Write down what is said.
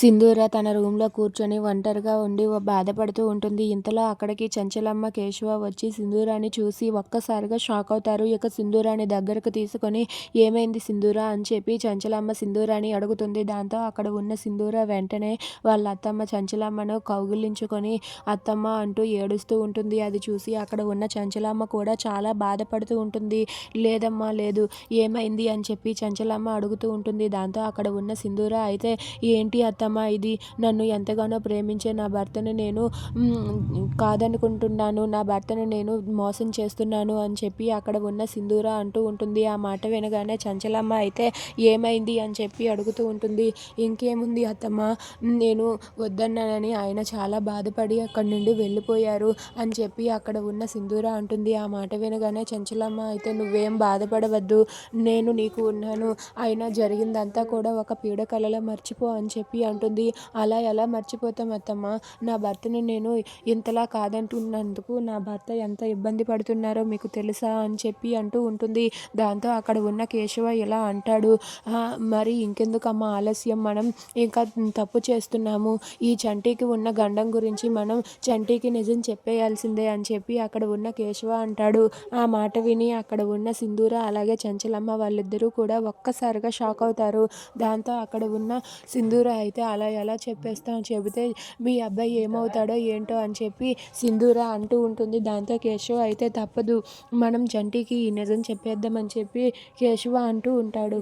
సింధూర తన రూమ్లో కూర్చొని ఒంటరిగా ఉండి బాధపడుతూ ఉంటుంది. ఇంతలో అక్కడికి చంచలమ్మ కేశవ వచ్చి సింధూరాన్ని చూసి ఒక్కసారిగా షాక్ అవుతారు. ఇక సింధూరాన్ని దగ్గరకు తీసుకొని ఏమైంది సింధూర? అని చెప్పి చంచలమ్మ సింధూరాన్ని అడుగుతుంది. దాంతో అక్కడ ఉన్న సింధూర వెంటనే వాళ్ళ అత్తమ్మ చంచలమ్మను కౌగిలించుకొని అత్తమ్మ అంటూ ఏడుస్తూ ఉంటుంది. అది చూసి అక్కడ ఉన్న చంచలమ్మ కూడా చాలా బాధపడుతూ ఉంటుంది. లేదమ్మా లేదు. ఏమైంది? అని చెప్పి చంచలమ్మ అడుగుతూ ఉంటుంది. దాంతో అక్కడ ఉన్న సింధూర అయితే ఏంటి అత్తమ్మ? ఇది నన్ను ఎంతగానో ప్రేమించే నా భర్తను నేను కాదనుకుంటున్నాను. నా భర్తను నేను మోసం చేస్తున్నాను అని చెప్పి అక్కడ ఉన్న సింధూర అంటూ ఉంటుంది. ఆ మాట వినగానే చంచలమ్మ అయితే ఏమైంది అని చెప్పి అడుగుతూ ఉంటుంది. ఇంకేముంది అత్తమ్మ నేను వద్దన్నానని ఆయన చాలా బాధపడి అక్కడి నుండి వెళ్ళిపోయారు అని చెప్పి అక్కడ ఉన్న సింధూర అంటుంది. ఆ మాట వినగానే చంచలమ్మ అయితే నువ్వేం బాధపడవద్దు నేను నీకు ఉన్నాను. అయినా జరిగిందంతా కూడా ఒక పీడకలలో మర్చిపో అని చెప్పి ఉంటుంది అలా ఎలా మర్చిపోతాం అత్తమ్మ? నా భర్తను నేను ఇంతలా కాదంటున్నందుకు నా భర్త ఎంత ఇబ్బంది పడుతున్నారో మీకు తెలుసా అని చెప్పి అంటూ ఉంటుంది. దాంతో అక్కడ ఉన్న కేశవ ఇలా అంటాడు. మరి ఇంకెందుకమ్మా ఆలస్యం? మనం ఇంకా తప్పు చేస్తున్నాము. ఈ చంటికి ఉన్న గండం గురించి మనం చంటికి నిజం చెప్పేయాల్సిందే అని చెప్పి అక్కడ ఉన్న కేశవ అంటాడు. ఆ మాట విని అక్కడ ఉన్న సింధూర అలాగే చంచలమ్మ వాళ్ళిద్దరూ కూడా ఒక్కసారిగా షాక్ అవుతారు. దాంతో అక్కడ ఉన్న సింధూర అయితే అలా ఎలా చెప్పేస్తాం చెబితే మీ అబ్బాయి ఏమవుతాడో ఏంటో అని చెప్పి సింధూర అంటూ ఉంటుంది. దాంతో కేశవ అయితే తప్పదు. మనం జంటికి ఈ నిజం చెప్పేద్దామని చెప్పి కేశవ అంటూ ఉంటాడు.